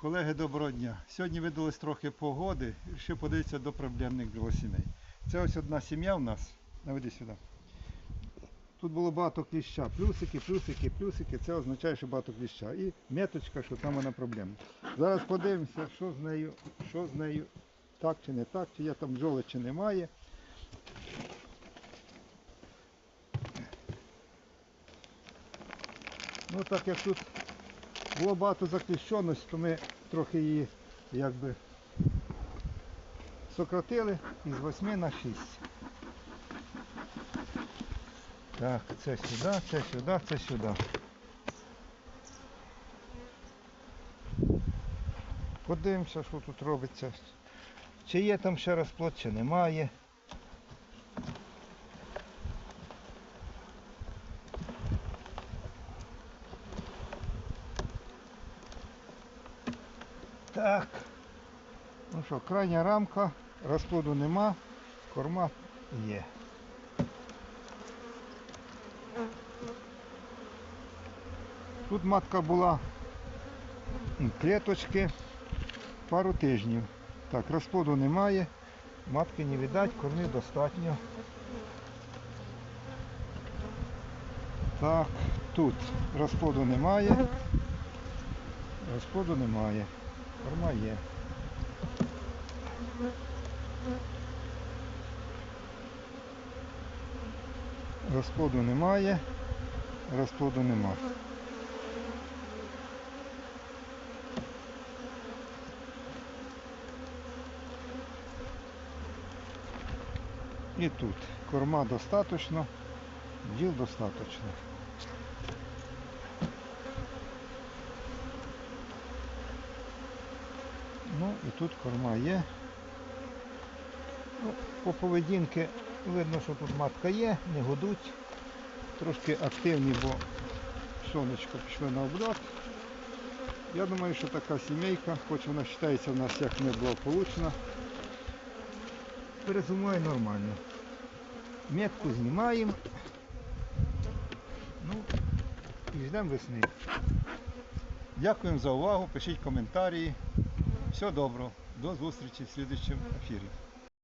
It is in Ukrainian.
Колеги, доброго дня. Сьогодні видалось трохи погоди, ще подивитися до проблемних білосіней. Це ось одна сім'я в нас. Наведи сюди. Тут було багато кліща. Плюсики, плюсики, плюсики. Це означає, що багато кліща. І меточка, що там вона проблема. Зараз подивимося, що з нею, що з нею так чи не так, чи є там бджоли, чи немає. Ну так як тут було багато закліщеності, то ми трохи її якби сократили із 8 на 6. Так, це сюди, це сюди, це сюди. Подивимося, що тут робиться. Чи є там ще розплод, чи немає. Так. Ну що, крайня рамка, розплоду нема, корма є. Тут матка була клеточки пару тижнів. Так, розплоду немає, матки не видать, кормів достатньо. Так, тут розплоду немає. Розплоду немає. Корма є. Розплоду немає. Розплоду нема. І тут корма достаточно, бджіл достаточно. Ну і тут корма є. Ну, по поведінки видно, що тут матка є, не годуть. Трошки активні, бо сонечко пішло на обльот. Я думаю, що така сімейка, хоч вона вважається в нас як неблагополучна, перезимує нормально. Метку знімаємо. Ну і ждемо весни. Дякуємо за увагу, пишіть коментарі. Всього доброго. До зустрічі в слідчому ефірі.